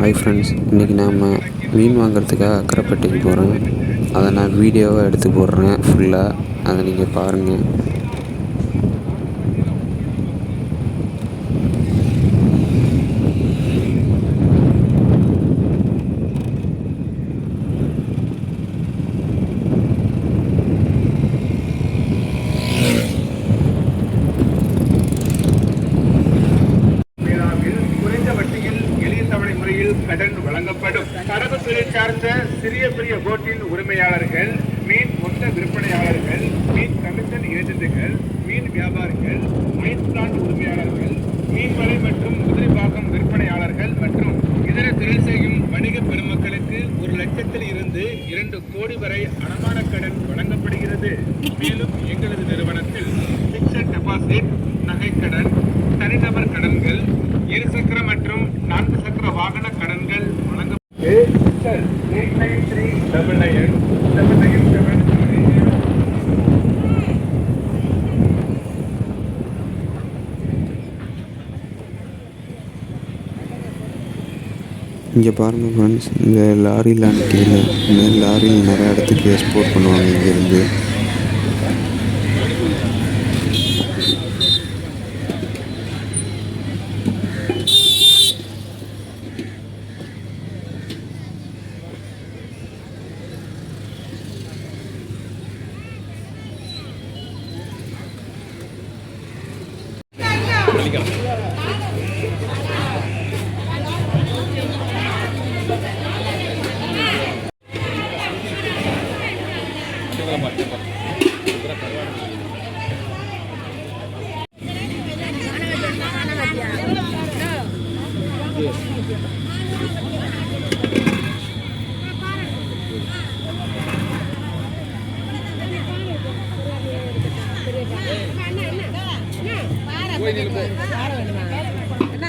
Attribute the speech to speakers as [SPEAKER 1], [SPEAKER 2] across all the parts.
[SPEAKER 1] Hi friends இன்றைக்கி நாம் மீன் வாங்குறதுக்காக அக்கரைப்பட்டிக்கு போகிறோம் அதை நான் வீடியோவாக எடுத்து போடுறேன். ஃபுல்லாக அதை நீங்கள் பாருங்கள்
[SPEAKER 2] அவர்களுக்கு வழங்கப்படும். கடவு துறை சார்ந்த சிறிய பெரிய போட்டின் உரிமையாளர்கள் மீன் மொத்த விற்பனையாளர்கள் மீன் கமிஷன் ஏஜென்ட்டுகள் மீன் வியாபாரிகள் மீன் ஸ்டாண்ட் உரிமையாளர்கள் மீன்வலை மற்றும் குதிரைப்பாக்கம் விற்பனையாளர்கள் மற்றும் இதர தொழில் செய்யும் வணிக பெருமக்களுக்கு ஒரு லட்சத்தில் இருந்து இரண்டு கோடி வரை அடமான கடன் வழங்கப்படுகிறது. மேலும் எங்களது நிறுவனத்தில் fixed deposit eight nine three double nine nine seven
[SPEAKER 1] இங்கே பாருங்கள் ஃப்ரெண்ட்ஸ் இந்த லாரியில் கீழே இந்த லாரியில் நிறையா இடத்துக்கு எக்ஸ்போர்ட் பண்ணுவாங்க இங்கேருந்து വിളിക്കണം. என்ன?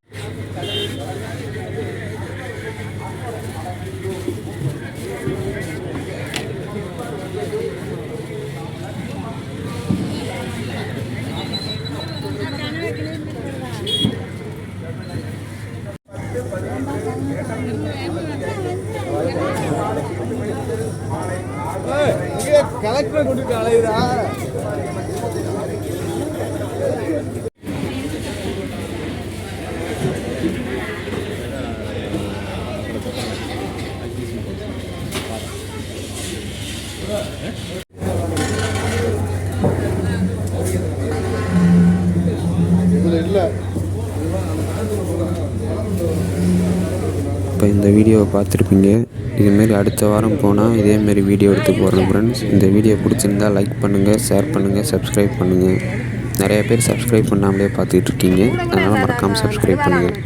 [SPEAKER 3] கலெக்டர் கூட்டிட்டு அலையுதா?
[SPEAKER 1] இப்போ இந்த வீடியோவை பார்த்துருப்பீங்க. இதுமாரி அடுத்த வாரம் போனால் இதேமாரி வீடியோ எடுத்து போடுறேன் ஃப்ரெண்ட்ஸ் இந்த வீடியோ பிடிச்சிருந்தா லைக் பண்ணுங்கள் ஷேர் பண்ணுங்கள் சப்ஸ்கிரைப் பண்ணுங்கள் நிறைய பேர் சப்ஸ்கிரைப் பண்ணாமலே பார்த்துட்ருக்கீங்க அதனால் மறக்காமல் சப்ஸ்கிரைப் பண்ணுங்கள்